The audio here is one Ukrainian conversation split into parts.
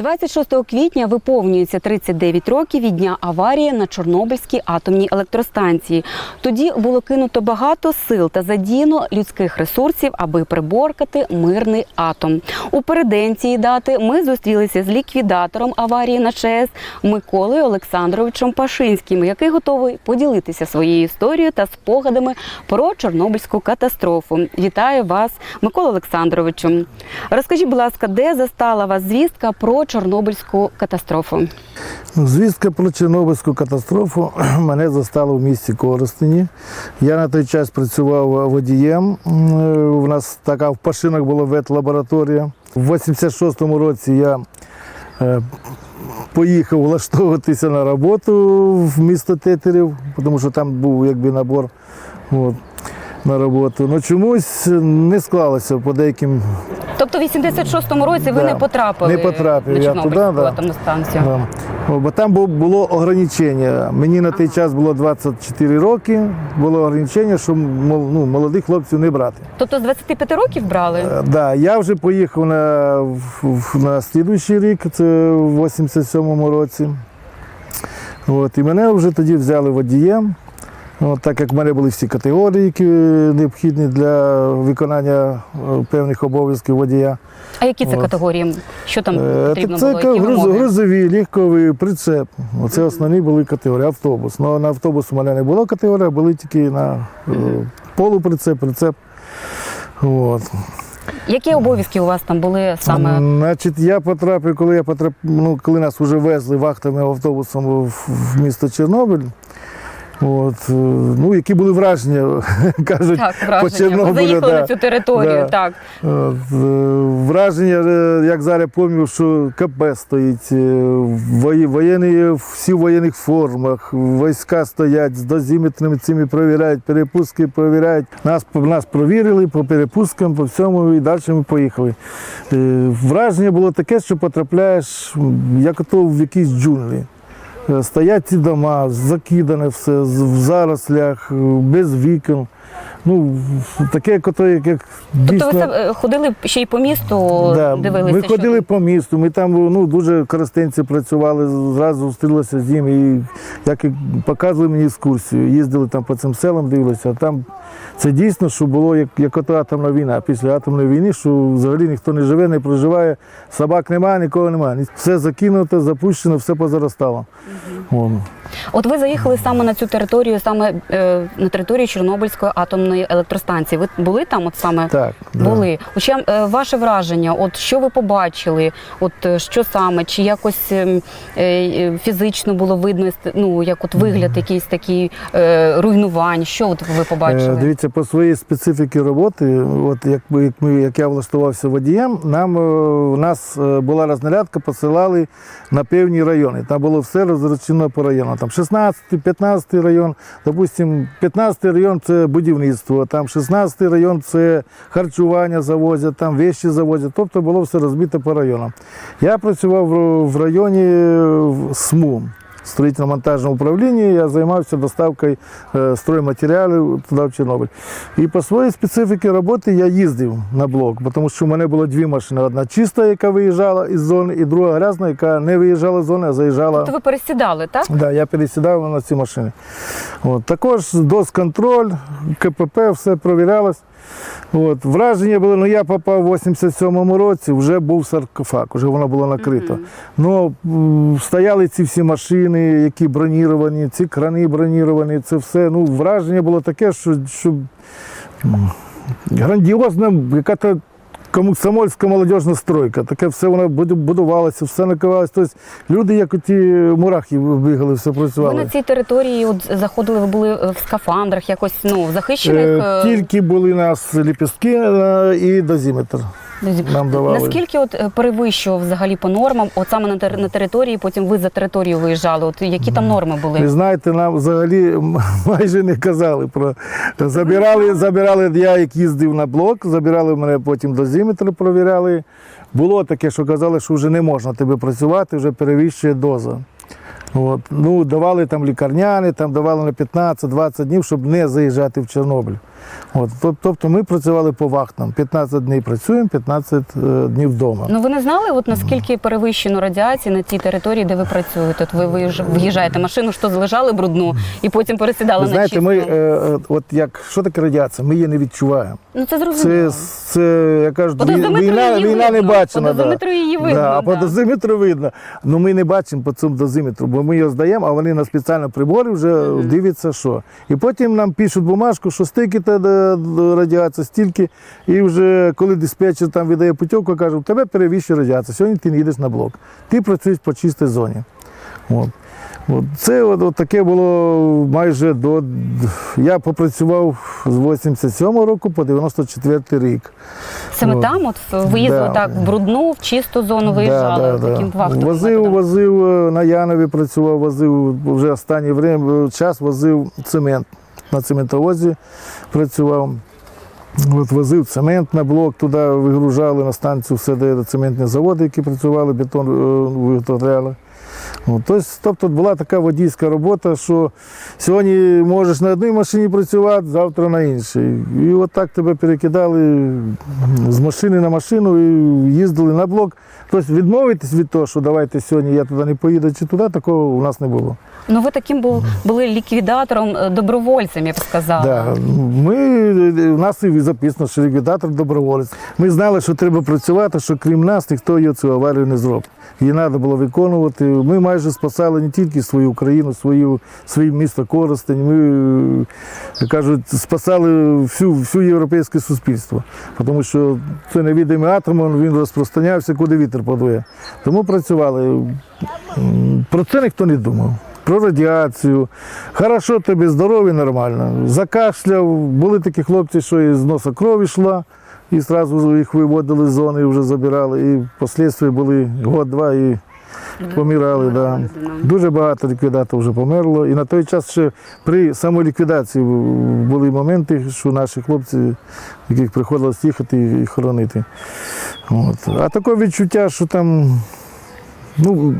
26 квітня виповнюється 39 років від дня аварії на Чорнобильській атомній електростанції. Тоді було кинуто багато сил та задіяно людських ресурсів, аби приборкати мирний атом. У переддень цієї дати ми зустрілися з ліквідатором аварії на ЧАЕС Миколою Олександровичем Пашинським, який готовий поділитися своєю історією та спогадами про Чорнобильську катастрофу. Вітаю вас, Микола Олександровичу. Розкажіть, будь ласка, де застала вас звістка про Чорнобильську катастрофу? Звістка про Чорнобильську катастрофу мене застала в місті Коростені. Я на той час працював водієм. У нас така в Пашинах була ветлабораторія. В 86-му році я е, поїхав влаштовуватися на роботу в місто Тетерів, тому що там був якби набор от, на роботу. Ну чомусь не склалося по деяким Тобто в 86-му році ви Да. не потрапили Не потрапив на я туди, да. атомну станцію. Да. Бо там було ограничення. Мені на той час було 24 роки. Було ограничення, що ну, молодих хлопців не брати. Тобто з 25 років брали? Е, Да, я вже поїхав на, на слідуючий рік, це в 87-му році. От, і мене вже тоді взяли водієм. От, так як в мене були всі категорії, які необхідні для виконання е, певних обов'язків водія. А які це От. категорії? Що там Е, потрібно це було? Які груз, грузові, легкові, прицеп. Оце основні були категорії. Автобус. Ну, на автобус у мене не було категорії, а були тільки на е, полуприцеп, прицеп. От. Які обов'язки у вас там були саме? Значить, я потрапив, коли я потрап... ну, коли нас вже везли вахтовим автобусом в, в місто Чорнобиль. От, е, ну, які були враження, кажуть, Так, по враження. Ви Чорнобилю. заїхали да. на цю територію, Да. так. От, е, Враження, е, як зараз пам'ятаю, що КП стоїть, воєнні, всі в воєнних формах, війська стоять з дозиметрами цими перевіряють, перепустки перевіряють. Нас, нас провірили по перепусткам, по всьому і далі ми поїхали. Враження було таке, що потрапляєш як ото в якісь джунглі. Е, Стоять ці дома, закидане все, в зарослях, е, без вікон. Ну, таке, як, як, як Тобто дійсно... ви е, ходили ще й по місту, Да, дивилися? Ми ходили там? по місту, ми там ну, дуже користенці працювали, зразу зустрілися з ним і як і показували мені екскурсію. Їздили там по цим селам, дивилися. А там це дійсно, що було як, як ото атомна війна. Після атомної війни, що взагалі ніхто не живе, не проживає, собак немає, нікого немає. Все закинуто, запущено, все позаростало. О. От ви заїхали саме на цю територію, саме е, на територію Чорнобильської атомної електростанції. Ви були там, от саме Так, були? Хоча е, ваше враження, от що ви побачили, от е, що саме, чи якось ем, е, е, фізично було видно, ну як от вигляд якийсь такий е, руйнувань? Що от ви побачили? Е, Дивіться, по своїй специфіці роботи, от як, ми, як, ми, як я влаштувався водієм, нам у нас була рознарядка, посилали на певні райони. Там було все розречено по районам. Там 16, 15 район, допустим, 15 район це будівництво, там 16-й район це харчування завозять, там вещі завозять. Тобто було все розбито по районам. Я працював в- районі е, СМУ. Строїтельно-монтажному управлінні я займався доставкою е, стройматеріалів туди в Чорнобиль. І по своїй специфіці роботи я їздив на блок, тому що в мене було дві машини: одна чиста, яка виїжджала із зони, і друга грязна, яка не виїжджала з зони, а заїжджала. Тобто ви пересідали, так? Да, я пересідав на ці машини. От. Також досконтроль, КПП, все провірялось. От. Враження було, ну я попав в 87-му році, вже був саркофаг, вже воно було накрито. Ну, стояли ці всі машини, які броніровані, ці крани броніровані, це все. Ну, враження було таке, що, що грандіозна, яка-то комсомольська молодіжна стройка. Таке все воно будувалося, все накивалося. Тобто люди, як оті мурахи, бігали, все працювали. Ви на цій території от заходили, ви були е, в скафандрах, якось ну захищених. Е, е, Тільки були у нас ліпістки і дозиметр. Нам давали. Наскільки от е, перевищував взагалі по нормам, от саме на, тер- на території, потім ви за територію виїжджали? От які там норми були? Ви знаєте, нам взагалі майже не казали про забирали, забирали. Я як їздив на блок, забирали мене потім дозиметр, провіряли. Було таке, що казали, що вже не можна тебе працювати, вже перевищує доза. От. Ну, давали там лікарняни, там давали на 15-20 днів, щоб не заїжджати в Чорнобиль. От. Тобто ми працювали по вахтам. 15 днів працюємо, 15 е, днів вдома. Ну ви не знали, от наскільки перевищено радіації на тій території, де ви працюєте? От ви в'їжджаєте машину, що залежали брудну, і потім пересідали Ви на знаєте, чисту. ми, е, е, от як, що таке радіація? Ми її не відчуваємо. Ну це Це, зрозуміло. це я кажу, війна, її війна не бачена. по дозиметру її видно, Да, а по да. дозиметру видно. Ну ми не бачимо по цьому дозиметру, бо ми його здаємо, а вони на спеціальному приборі вже дивляться, що. І потім нам пишуть бумажку, що стільки то до- до радіації, стільки. І вже коли диспетчер там видає путівку, каже, у тебе перевищує радіація, сьогодні ти не їдеш на блок. Ти працюєш по чистій зоні. От. От. Це от, от таке було майже до. Я попрацював з 87 року по 94 рік. Саме От. там, от виїздили Да. так в брудну, в чисту зону виїжджали таким вахтовим Возив, методом. возив е, на Янові працював, возив вже е, час возив цемент. На цементовозі працював. От возив цемент на блок, туди вигружали на станцію все, де цементні заводи, які працювали, бетон е, виготовляли. От, Тобто, була така водійська робота, що сьогодні можеш на одній машині працювати, завтра на іншій. І от так тебе перекидали з машини на машину і їздили на блок. Тобто відмовитись від того, що давайте сьогодні я туди не поїду чи туди, такого у нас не було. Ну ви таким був були ліквідатором, е, добровольцем, я б сказала. Да. Ми, у нас і записано, що ліквідатор доброволець. Ми знали, що треба працювати, що крім нас ніхто цю аварію не зробить. Її треба було виконувати. Ми майже спасали не тільки свою Україну, свою, своє місто Коростень. Ми, кажуть, спасали всю, всю європейське суспільство. Тому що це невідомий атом, він розпространявся, куди вітер подує. Тому працювали. Про це ніхто не думав. Про радіацію. Хорошо тобі, здоровий, нормально. Закашляв. Були такі хлопці, що із носа кров йшла, і одразу їх виводили з зони вже забирали. І впоследствии були год-два і помирали. Да. Дуже багато ліквідаторів вже померло. І на той час ще при самоліквідації були моменти, що наші хлопці, яких приходилось їхати і хоронити. От. А таке відчуття, що там. Ну,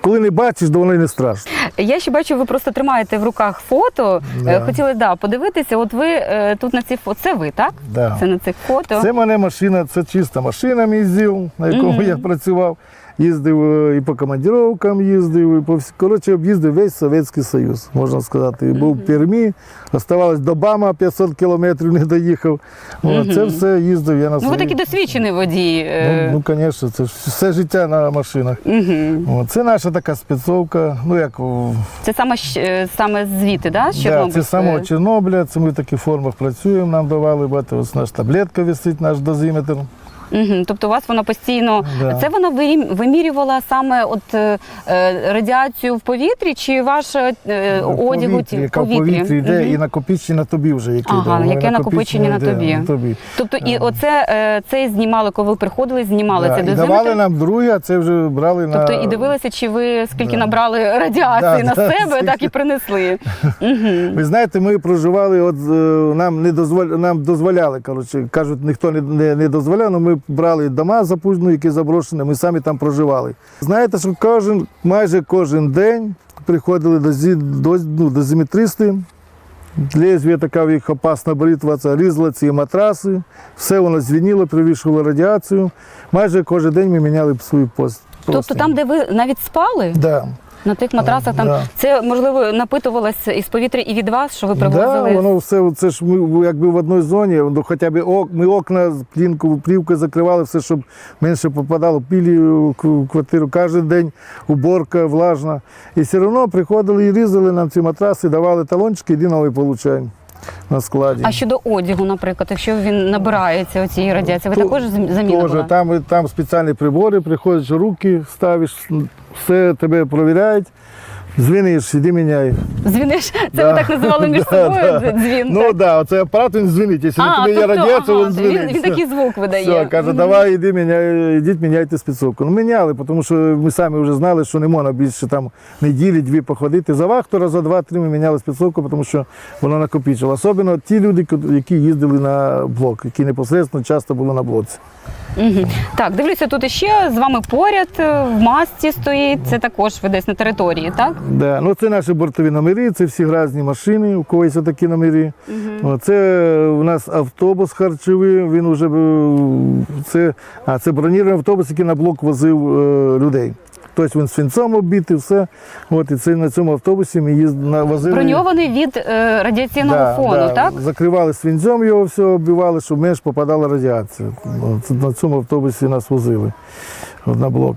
коли не бачиш, то воно не страшно. Я ще бачу, ви просто тримаєте в руках фото. Да. Е, Хотіли да, подивитися. От ви е, тут на ці фото. Це ви, так? Да. Це на цих фото. Це мене машина, це чиста машина мій ЗІЛ, на якому Мгм. я працював. Їздив е, і по командировкам їздив, і по всі. Коротше, об'їздив весь Совєтський Союз, можна сказати. І Був в Пермі, оставалось до Бама 500 кілометрів, не доїхав. Це все їздив я на Ну, ви своїй. такий досвідчений водій. е. Ну, ну, звісно, це ж все життя на машинах. Це наша така спецовка. Ну, як Це саме, е, саме звідти, да? з Да, це самого Чорнобиля, це ми в таких формах працюємо, нам давали, бачите, ось наша таблетка висить, наш дозиметр. Угу. Тобто у вас воно постійно. Да. Це воно вимірювало саме от, е, е, радіацію в повітрі чи ваш е, В одягу повітрі, яка в повітрі йде Мгм. і накопичення на тобі вже. Яке Ага, йде. яке накопичення на тобі. тобі. Тобто і оце е, це знімали, коли ви приходили, знімали Да, це і дозиметр? давали нам друге, а це вже брали на... Тобто і дивилися, чи ви скільки Да. набрали радіації Да, на да, себе, скільки. так і принесли. Угу. Ви знаєте, ми проживали, от е, нам не дозволя, нам дозволяли, коротше, кажуть, ніхто не, не, не дозволяв, але ми брали дома запужні, які заброшені, ми самі там проживали. Знаєте, що кожен, майже кожен день приходили до, зі, до, ну, до зіметристи, лезвія така в їх опасна бритва, це різали ці матраси, все воно звініло, привішувало радіацію. Майже кожен день ми міняли свою пост. Тобто там, де ви навіть спали, да. На тих матрасах, там Да. це можливо напитувалося із повітря і від вас, що ви Да, воно все, це ж ми якби в одній зоні, ну, хоча б ок, ми окна плінку, плівкою закривали, все, щоб менше попадало пілі в в квартиру. Кожен день уборка влажна. І все одно приходили і різали нам ці матраси, давали талончики, іди новий получаємо на складі. А щодо одягу, наприклад, якщо він набирається цієї радіації, ви То, також замінили? Тоже, там, там спеціальні прибори, приходиш, руки ставиш, все тебе перевіряють, дзвіниш, іди міняй. Дзвіниш, це Да. ви так називали між собою дзвін. Ну так? да, оце апарат він дзвонить. Якщо на а, є тобто, радіація, він дзвонить. він, він такий звук видає. Все, каже, давай іди, міняй, ідіть, міняйте спецовку. Ну, міняли, тому що ми самі вже знали, що не можна більше там неділі, дві походити. За вахту раза два-три ми міняли спецовку, тому що воно накопичило. Особливо ті люди, які їздили на блок, які непосередньо часто були на блоці. Угу. Так, дивлюся, тут іще з вами поряд е, в масці стоїть. Це також ви десь на території, так? Да. Ну, це наші бортові номери, це всі гразні машини, у когось такі номери. О, Це у нас автобус харчовий, він вже це, а, це бронірований автобус, який на блок возив е, людей. Тобто він свинцом оббитий, все. От, і це на цьому автобусі ми їзд, на, возили. Броньований від е, радіаційного Да, фону, да. так? Закривали свинцем його, все оббивали, щоб менш попадала радіація. От, на цьому автобусі нас возили от, на блок.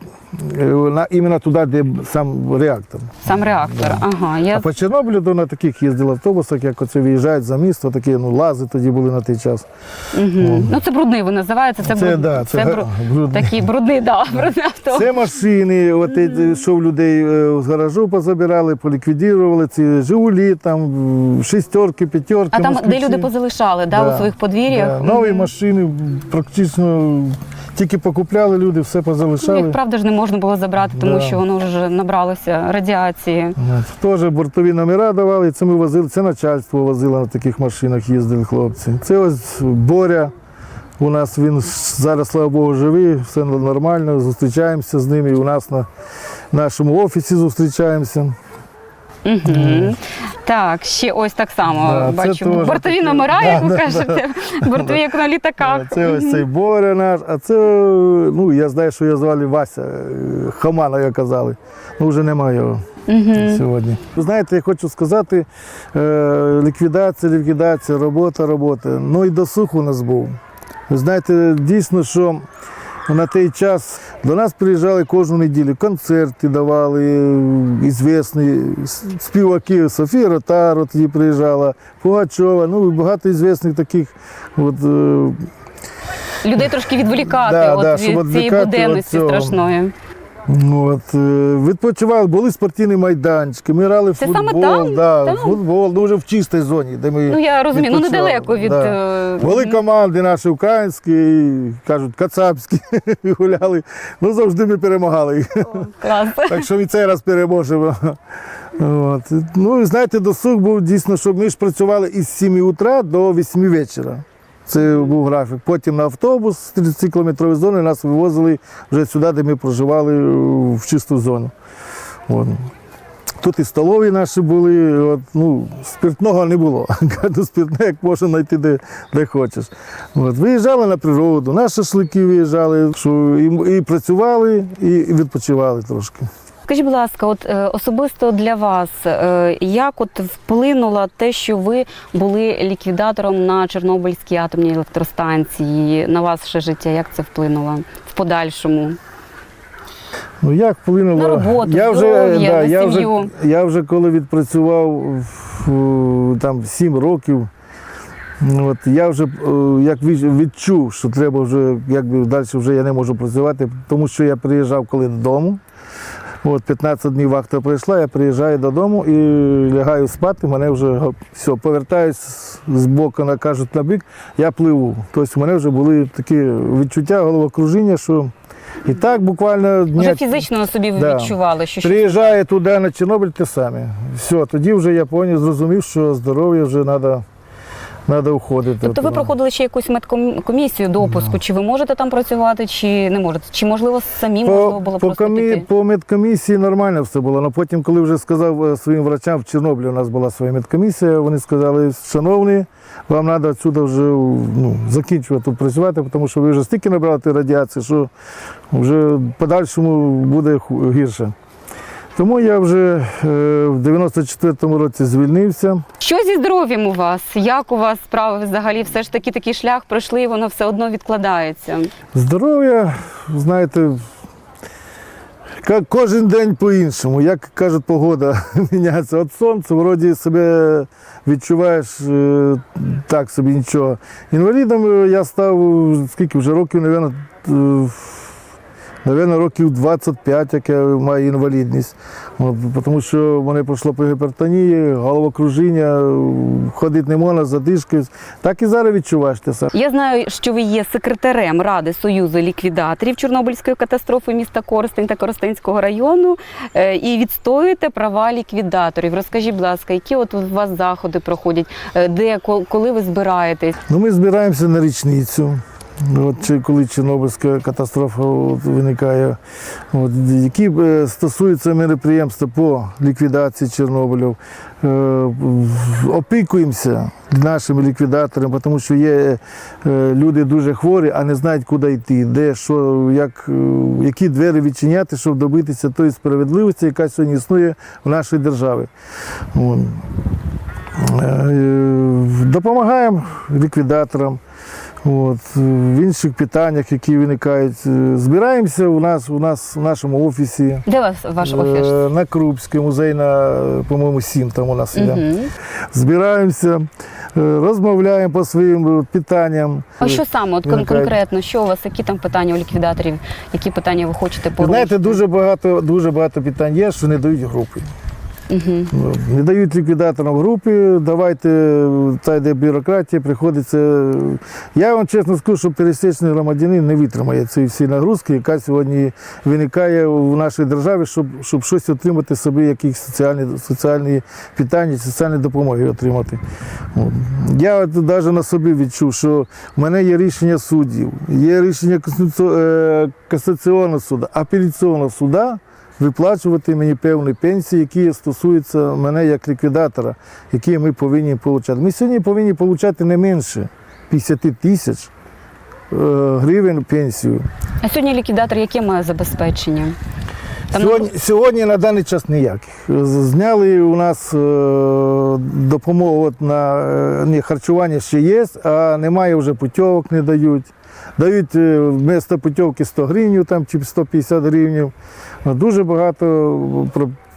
Е, На, іменно туди, де сам реактор. Сам реактор. Ага, я А по Чорнобилю то на таких їздили автобусах, як оце виїжджають за місто, такі ну, лази тоді були на той час. угу. ну це брудний ви називаєте. Це, Це, бруд... да, це, це брудний. такі брудний, да, брудний автобус. Це машини, от, е, що в людей е, з гаражу позабирали, поліквідували, ці Жигулі, там, шістерки, п'ятерки. А там, де люди позалишали, да, Да, у своїх подвір'ях. Да, нові машини практично тільки покупляли люди, все Ну, позалишали. як правда ж не можна було забрати, тому Да. що воно вже набралося радіації. Теж бортові номера давали, це ми возили, це начальство возило на таких машинах, їздили хлопці. Це ось Боря. У нас він зараз, слава Богу, живий, все нормально, зустрічаємося з ним і у нас на нашому офісі зустрічаємося. Угу. Так, ще ось так само Да, це теж Бортові таке. номера, як ви Да, кажете, бортові як на літаках. Це ось цей Боря наш, а це, ну я знаю, що його звали Вася, е, Хамана його казали. Ну вже немає його. Сьогодні. Ви знаєте, я хочу сказати, е, ліквідація, ліквідація, робота, робота. Ну і досуг у нас був. Ви знаєте, дійсно, що на той час до нас приїжджали кожну неділю, концерти давали, е, ізвісні співаки, Софія Ротаро тоді приїжджала, Пугачова, ну і багато ізвісних таких. От, е, Людей трошки відволікати Да, от да, від цієї буденності страшної. От, е, відпочивали, були спортивні майданчики, ми грали в Це футбол, саме там? Да, Там? футбол, ну вже в чистій зоні, де ми Ну я розумію, ну недалеко від Да. е, Були команди наші українські, кажуть, кацапські гуляли. Ну завжди ми перемагали клас. Так що і цей раз переможемо. От. Ну і знаєте, досуг був дійсно, що ми ж працювали із 7 утра до 8 вечора. Це був графік. Потім на автобус з 30 кілометрової зони нас вивозили вже сюди, де ми проживали е, в чисту зону. От. Тут і столові наші були, от, ну, спиртного не було. Кажу, спиртне, як можна знайти де, де хочеш. От, виїжджали на природу, на шашлики виїжджали, що і, і працювали, і відпочивали трошки. Скажіть, будь ласка, от е, особисто для вас, е, як от вплинуло те, що ви були ліквідатором на Чорнобильській атомній електростанції, на ваше життя? Як це вплинуло в подальшому? Ну як вплинуло? На роботу, я вже, здоров'я, на я, вже, я вже коли відпрацював там 7 років, ну, от, я вже е, як відчув, що треба вже, якби далі вже я не можу працювати, тому що я приїжджав коли додому. От 15 днів вахта пройшла, я приїжджаю додому і лягаю спати, мене вже все, повертаюсь з боку, на кажуть на бік, я пливу. Тобто у мене вже були такі відчуття, головокружіння, що і так буквально дня Вже фізично на собі Да. відчували, що Приїжджає туди на Чорнобиль те саме. Все, тоді вже я поняв, зрозумів, що здоров'я вже треба треба уходити. Тобто ви проходили ще якусь медкомісію допуску? Чи ви можете там працювати, чи не можете? Чи можливо самі можливо було по, просто комі... піти? по медкомісії нормально все було. Але потім, коли вже сказав е, своїм врачам, в Чорнобилі у нас була своя медкомісія, вони сказали, шановні, вам треба відсюди вже ну, закінчувати тут працювати, тому що ви вже стільки набрали радіації, що вже в подальшому буде гірше. Тому я вже е, в 94-му році звільнився. Що зі здоров'ям у вас? Як у вас справи взагалі? Все ж таки такий шлях пройшли, і воно все одно відкладається. Здоров'я, знаєте, кожен день по-іншому. Як кажуть, погода міняється. От сонце, вроді себе відчуваєш е, так собі нічого. Інвалідом е, я став скільки вже років, мабуть, Навірно, років 25, як я маю інвалідність. Тому що в мене пройшло по гіпертонії, головокружіння, ходити не можна, задишки. Так і зараз відчуваєш те саме. Я знаю, що ви є секретарем Ради Союзу ліквідаторів Чорнобильської катастрофи міста Коростень та Коростенського району е, і відстоюєте права ліквідаторів. Розкажіть, будь ласка, які от у вас заходи проходять, Е, де коли ви збираєтесь? Ну, ми збираємося на річницю. От, коли Чорнобильська катастрофа от, виникає, от, які е, стосуються мероприємства по ліквідації Чорнобилів, е, опікуємося нашими ліквідаторами, тому що є е, люди дуже хворі, а не знають, куди йти, де, що, як, е, які двері відчиняти, щоб добитися тої справедливості, яка сьогодні існує в нашій державі. Е, Допомагаємо ліквідаторам. От, в інших питаннях, які виникають, Е, збираємося у нас, у нас в нашому офісі. Де вас ваш офіс? е, На Крупській, музей на, е, по-моєму, 7 там у нас є. Мгм. Збираємося, е, розмовляємо по своїм е, питанням. А що саме от кон- виникають. конкретно? Що у вас, які там питання у ліквідаторів? Які питання ви хочете порушити? Знаєте, дуже багато, дуже багато питань є, що не дають групи. Ну, Не дають ліквідаторам групи, давайте та йде бюрократія, приходиться. Я вам чесно скажу, що пересічний громадянин не витримає цієї всі нагрузки, яка сьогодні виникає в нашій державі, щоб, щоб щось отримати собі, якісь соціальні, соціальні питання, соціальні допомоги отримати. Я навіть на собі відчув, що в мене є рішення суддів, є рішення е, Касаційного суду, апеляційного суду виплачувати мені певні пенсії, які стосуються мене як ліквідатора, які ми повинні отримати. Ми сьогодні повинні отримати не менше 50 тисяч е, гривень пенсію. А сьогодні ліквідатор яке має забезпечення? Там Сьогодні, сьогодні на даний час ніяких. Зняли у нас е, допомогу от на е, ні, харчування ще є, а немає вже путівок, не дають. Дають е, вместо путівки 100 гривень там, чи 150 гривень. Дуже багато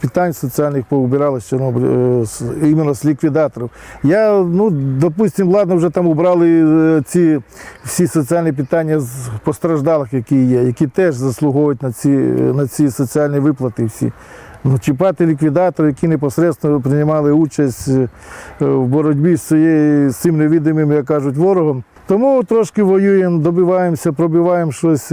питань соціальних поубирали з е, іменно з ліквідаторів. Я, ну, допустимо, ладно, вже там убрали е, ці всі соціальні питання з постраждалих, які є, які теж заслуговують на ці, на ці соціальні виплати всі. Ну, чіпати ліквідаторів, які непосередньо приймали участь е, в боротьбі з цим невідомим, як кажуть, ворогом. Тому трошки воюємо, добиваємося, пробиваємо щось.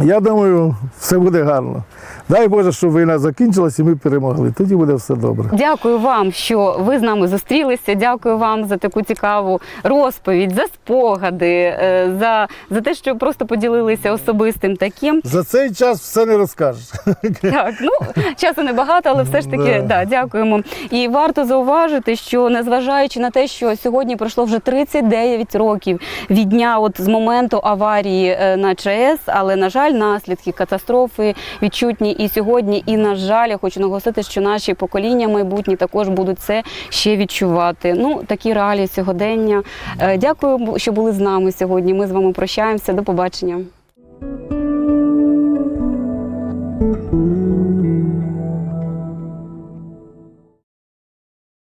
Я думаю, все буде гарно. Дай Боже, щоб війна закінчилась і ми перемогли. Тоді буде все добре. Дякую вам, що ви з нами зустрілися. Дякую вам за таку цікаву розповідь, за спогади, е, за, за те, що просто поділилися особистим таким. За цей час все не розкажеш. Так, ну часу небагато, але все ж таки Да. да, дякуємо. І варто зауважити, що незважаючи на те, що сьогодні пройшло вже 39 років від дня, от з моменту аварії е, на ЧАЕС, але на жаль, наслідки катастрофи відчутні і сьогодні, і на жаль, я хочу наголосити, що наші покоління майбутні також будуть це ще відчувати. Ну такі реалії сьогодення. Е, дякую, що були з нами сьогодні. Ми з вами прощаємося. До побачення.